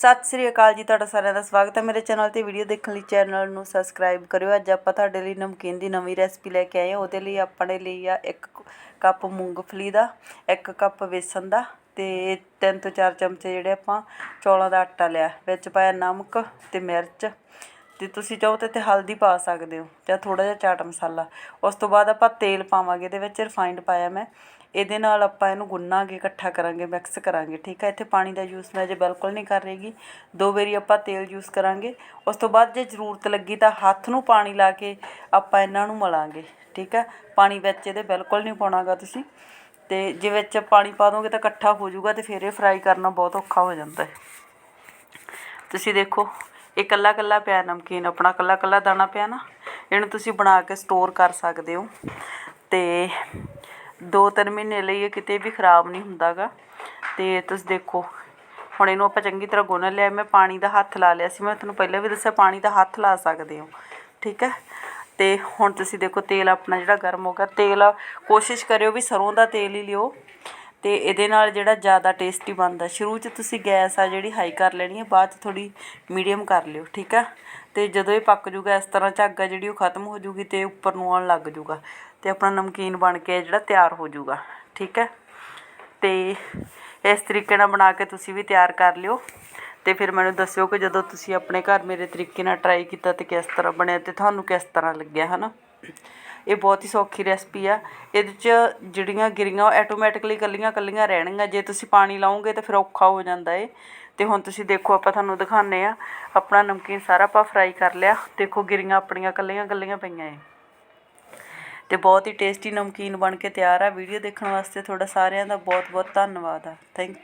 ਸਤਿ ਸ੍ਰੀ ਅਕਾਲ ਜੀ, ਤੁਹਾਡਾ ਸਾਰਿਆਂ ਦਾ ਸਵਾਗਤ ਹੈ ਮੇਰੇ ਚੈਨਲ ਤੇ ਵੀਡੀਓ ਦੇਖਣ ਲਈ ਚੈਨਲ ਨੂੰ ਸਬਸਕ੍ਰਾਈਬ ਕਰਿਓ। ਅੱਜ ਆਪਾਂ ਤੁਹਾਡੇ ਲਈ ਨਮਕੀਨ ਦੀ ਨਵੀਂ ਰੈਸਪੀ ਲੈ ਕੇ ਆਏ ਹਾਂ। ਉਹਦੇ ਲਈ ਆਪਣੇ ਲਈ ਆ ਇੱਕ ਕੱਪ ਮੂੰਗਫਲੀ ਦਾ, ਇੱਕ ਕੱਪ ਵੇਸਣ ਦਾ ਤੇ ਤਿੰਨ ਤੋਂ ਚਾਰ ਚਮਚੇ ਜਿਹੜੇ ਆਪਾਂ ਚੌਲਾਂ ਦਾ ਆਟਾ ਲਿਆ। ਵਿੱਚ ਪਾਇਆ ਨਮਕ ਤੇ ਮਿਰਚ ਤੇ ਤੁਸੀਂ ਚਾਹੋ ਤਾਂ ਇੱਥੇ ਹਲਦੀ ਪਾ ਸਕਦੇ ਹੋ, ਜਾਂ ਥੋੜ੍ਹਾ ਜਿਹਾ ਚਾਟ ਮਸਾਲਾ। ਉਸ ਤੋਂ ਬਾਅਦ ਆਪਾਂ ਤੇਲ ਪਾਵਾਂਗੇ, ਇਹਦੇ ਵਿੱਚ ਰਿਫਾਈਂਡ ਪਾਇਆ ਮੈਂ। ਇਹਦੇ ਨਾਲ ਆਪਾਂ ਇਹਨੂੰ ਗੁੰਨਾਂਗੇ, ਇਕੱਠਾ ਕਰਾਂਗੇ ਮਿਕਸ ਕਰਾਂਗੇ, ਠੀਕ ਹੈ ਇੱਥੇ ਪਾਣੀ ਦਾ ਯੂਸ ਮੈਂ ਜੇ ਬਿਲਕੁਲ ਨਹੀਂ ਕਰ ਰਹੀਗੀ ਦੋ ਵਾਰੀ ਆਪਾਂ ਤੇਲ ਯੂਜ਼ ਕਰਾਂਗੇ। ਉਸ ਤੋਂ ਬਾਅਦ ਜੇ ਜ਼ਰੂਰਤ ਲੱਗੀ ਤਾਂ ਹੱਥ ਨੂੰ ਪਾਣੀ ਲਾ ਕੇ ਆਪਾਂ ਇਹਨਾਂ ਨੂੰ ਮਲਾਂਗੇ, ਠੀਕ ਹੈ ਪਾਣੀ ਵਿੱਚ ਇਹਦੇ ਬਿਲਕੁਲ ਨਹੀਂ ਪਾਉਣਾਗਾ ਤੁਸੀਂ। ਤੇ ਜੇ ਵਿੱਚ ਪਾਣੀ ਪਾ ਦੋਗੇ ਤਾਂ ਇਕੱਠਾ ਹੋ ਜਾਊਗਾ ਤੇ ਫਿਰ ਇਹ ਫਰਾਈ ਕਰਨਾ ਬਹੁਤ ਔਖਾ ਹੋ ਜਾਂਦਾ ਹੈ। ਤੁਸੀਂ ਦੇਖੋ ਇਹ ਕੱਲਾ ਕੱਲਾ ਪਿਆ, ਨਮਕੀਨ, ਆਪਣਾ ਕੱਲਾ ਕੱਲਾ ਦਾਣਾ ਪਿਆ ਨਾ, ਇਹਨੂੰ ਤੁਸੀਂ ਬਣਾ ਕੇ ਸਟੋਰ ਕਰ ਸਕਦੇ ਹੋ। ਤੇ ਦੋ ਤਿੰਨ ਮਹੀਨੇ ਲਈ ਇਹ ਕਿਤੇ ਵੀ ਖਰਾਬ ਨਹੀਂ ਹੁੰਦਾਗਾ। ਤੇ ਤੁਸੀਂ ਦੇਖੋ, ਹੁਣ ਇਹਨੂੰ ਆਪਾਂ ਚੰਗੀ ਤਰ੍ਹਾਂ ਗੁੰਨ ਲਿਆ, ਮੈਂ ਪਾਣੀ ਦਾ ਹੱਥ ਲਾ ਲਿਆ ਸੀ, ਮੈਂ ਤੁਹਾਨੂੰ ਪਹਿਲਾਂ ਵੀ ਦੱਸਿਆ ਪਾਣੀ ਦਾ ਹੱਥ ਲਾ ਸਕਦੇ ਹੋ, ਠੀਕ ਹੈ? ਤੇ ਹੁਣ ਤੁਸੀਂ ਦੇਖੋ ਤੇਲ ਆਪਣਾ ਜਿਹੜਾ ਗਰਮ ਹੋ ਗਿਆ ਤੇਲ ਕੋਸ਼ਿਸ਼ ਕਰਿਓ ਵੀ ਸਰੋਂ ਦਾ ਤੇਲ ਹੀ ਲਿਓ। ਅਤੇ ਇਹਦੇ ਨਾਲ ਜਿਹੜਾ ਜ਼ਿਆਦਾ ਟੇਸਟੀ ਬਣਦਾ। ਸ਼ੁਰੂ 'ਚ ਤੁਸੀਂ ਗੈਸ ਆ ਜਿਹੜੀ ਹਾਈ ਕਰ ਲੈਣੀ ਹੈ ਬਾਅਦ 'ਚ ਥੋੜ੍ਹੀ ਮੀਡੀਅਮ ਕਰ ਲਿਓ, ਠੀਕ ਆ? ਅਤੇ ਜਦੋਂ ਇਹ ਪੱਕ ਜੂਗਾ, ਇਸ ਤਰ੍ਹਾਂ ਝੱਗ ਆ ਜਿਹੜੀ ਉਹ ਖਤਮ ਹੋ ਜੂਗੀ ਅਤੇ ਉੱਪਰ ਨੂੰ ਆਉਣ ਲੱਗ ਜੂਗਾ। ਅਤੇ ਆਪਣਾ ਨਮਕੀਨ ਬਣ ਕੇ ਜਿਹੜਾ ਤਿਆਰ ਹੋ ਜੂਗਾ, ਠੀਕ ਹੈ ਅਤੇ ਇਸ ਤਰੀਕੇ ਨਾਲ ਬਣਾ ਕੇ ਤੁਸੀਂ ਵੀ ਤਿਆਰ ਕਰ ਲਿਓ। ਅਤੇ ਫਿਰ ਮੈਨੂੰ ਦੱਸਿਓ ਕਿ ਜਦੋਂ ਤੁਸੀਂ ਆਪਣੇ ਘਰ ਮੇਰੇ ਤਰੀਕੇ ਨਾਲ ਟਰਾਈ ਕੀਤਾ ਅਤੇ ਕਿਸ ਤਰ੍ਹਾਂ ਬਣਿਆ ਅਤੇ ਤੁਹਾਨੂੰ ਕਿਸ ਤਰ੍ਹਾਂ ਲੱਗਿਆ ਹੈ ਨਾ ਇਹ ਬਹੁਤ ਹੀ ਸੌਖੀ ਰੈਸਪੀ ਆ। ਇਹਦੇ 'ਚ ਜਿਹੜੀਆਂ ਗਿਰੀਆਂ, ਉਹ ਆਟੋਮੈਟਿਕਲੀ ਕੱਲੀਆਂ ਕੱਲੀਆਂ ਰਹਿਣਗੀਆਂ। ਜੇ ਤੁਸੀਂ ਪਾਣੀ ਲਾਓਗੇ ਤਾਂ ਫਿਰ ਔਖਾ ਹੋ ਜਾਂਦਾ ਏ। ਤੇ ਹੁਣ ਤੁਸੀਂ ਦੇਖੋ, ਆਪਾਂ ਤੁਹਾਨੂੰ ਦਿਖਾਉਂਦੇ ਆ ਆਪਣਾ ਨਮਕੀਨ ਸਾਰਾ ਆਪਾਂ ਫਰਾਈ ਕਰ ਲਿਆ। ਦੇਖੋ, ਗਿਰੀਆਂ ਆਪਣੀਆਂ ਕੱਲੀਆਂ ਕੱਲੀਆਂ ਪਈਆਂ ਏ। ਤੇ ਬਹੁਤ ਹੀ ਟੇਸਟੀ ਨਮਕੀਨ ਬਣ ਕੇ ਤਿਆਰ ਆ। ਵੀਡੀਓ ਦੇਖਣ ਵਾਸਤੇ ਤੁਹਾਡਾ ਸਾਰਿਆਂ ਦਾ ਬਹੁਤ ਬਹੁਤ ਧੰਨਵਾਦ ਆ। Thank you